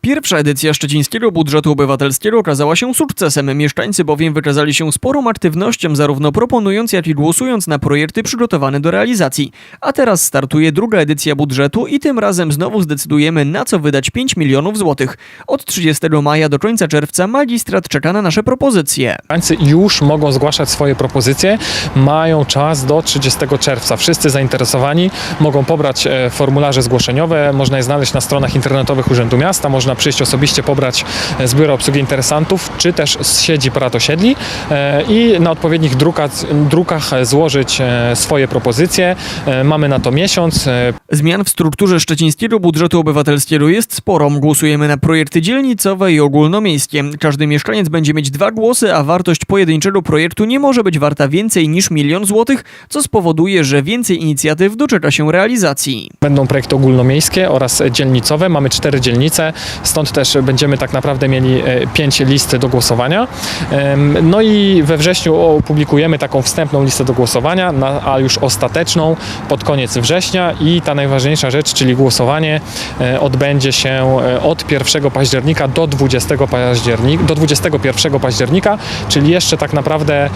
Pierwsza edycja szczecińskiego budżetu obywatelskiego okazała się sukcesem. Mieszkańcy bowiem wykazali się sporą aktywnością, zarówno proponując, jak i głosując na projekty przygotowane do realizacji. A teraz startuje druga edycja budżetu i tym razem znowu zdecydujemy, na co wydać 5 milionów złotych. Od 30 maja do końca czerwca magistrat czeka na nasze propozycje. Mieszkańcy już mogą zgłaszać swoje propozycje, mają czas do 30 czerwca. Wszyscy zainteresowani mogą pobrać e, formularze zgłoszeniowe, można je znaleźć na stronach internetowych Urzędu Miasta, można przyjść osobiście pobrać e, z biura obsługi interesantów, czy też z siedzib rad osiedli e, i na odpowiednich drukach, drukach złożyć e, swoje propozycje. Mamy na to miesiąc. Zmian w strukturze szczecińskiego budżetu obywatelskiego jest sporo. Głosujemy na projekty dzielnicowe i ogólnomiejskie. Każdy mieszkaniec będzie mieć dwa głosy, a wartość pojedynczego projektu nie może być warta więcej niż milion złotych, co spowoduje, że więcej inicjatyw doczeka się realizacji. Będą projekty ogólnomiejskie oraz dzielnicowe. Mamy cztery dzielnice, stąd też będziemy tak naprawdę mieli e, pięć list do głosowania. No i we wrześniu opublikujemy taką wstępną listę do głosowania, a już ostateczną pod koniec września i ta najważniejsza rzecz, czyli głosowanie e, odbędzie się e, od 1 października do 20 października, do 21 października, czyli jeszcze tak naprawdę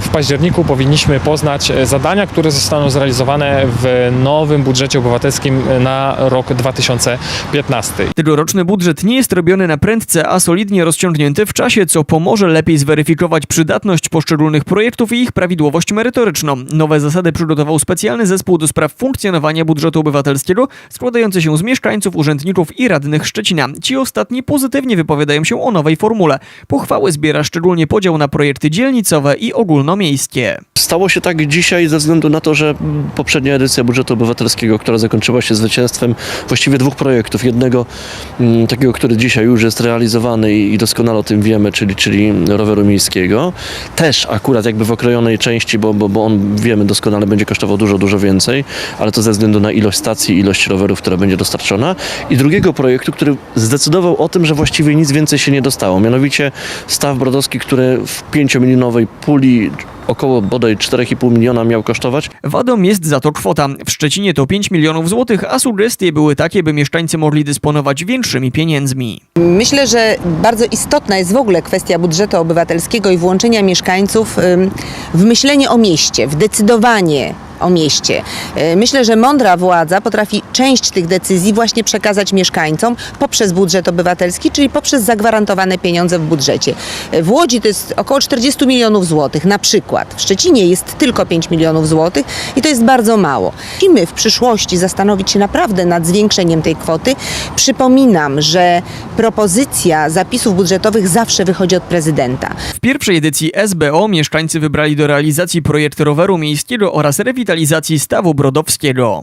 w październiku powinniśmy poznać zadania, które zostaną zrealizowane w nowym budżecie obywatelskim na rok 2015. Tegoroczny budżet nie jest robiony na prędce, a solidnie rozciągnięty w czasie, co pomoże lepiej zweryfikować przydatność poszczególnych projektów i ich prawidłowość merytoryczną. Nowe zasady przygotował specjalny zespół do spraw funkcjonowania budżetu obywatelskiego, składający się z mieszkańców, urzędników i radnych Szczecina. Ci ostatni pozytywnie wypowiadają się o nowej formule. Pochwały zbiera szczególnie podział na projekty dzielnicowe i ogólnomiejskie. Stało się tak dzisiaj ze względu na to, że poprzednia edycja budżetu obywatelskiego, która zakończyła się zwycięstwem właściwie dwóch projektów. Jednego takiego, który dzisiaj już jest realizowany i doskonale o tym wiemy, czyli, czyli roweru miejskiego. Też akurat jakby w okrojonej części, bo, bo, bo on wiemy doskonale będzie kosztował dużo, dużo więcej, ale to ze względu na ilość stacji, ilość rowerów, która będzie dostarczona. I drugiego projektu, który zdecydował o tym, że właściwie nic więcej się nie dostało. Mianowicie staw brodowski, który w pięciomilionowej puli około bodaj 4,5 miliona miał kosztować. Wadą jest za to kwota. W Szczecinie to 5 milionów złotych, a sugestie były takie, by mieszkańcy mogli dysponować większymi pieniędzmi. Myślę, że bardzo istotna jest w ogóle kwestia budżetu obywatelskiego i włączenia mieszkańców w myślenie o mieście, w decydowanie o mieście. Y, Myślę, że mądra władza potrafi część tych decyzji właśnie przekazać mieszkańcom poprzez budżet obywatelski, czyli poprzez zagwarantowane pieniądze w budżecie. Y, W Łodzi to jest około 40 milionów złotych na przykład. W Szczecinie jest tylko 5 milionów złotych i to jest bardzo mało. Musimy w przyszłości zastanowić się naprawdę nad zwiększeniem tej kwoty. Przypominam, że propozycja zapisów budżetowych zawsze wychodzi od prezydenta. W pierwszej edycji SBO mieszkańcy wybrali do realizacji projekt roweru miejskiego oraz rewitalizacji stawu brodowskiego.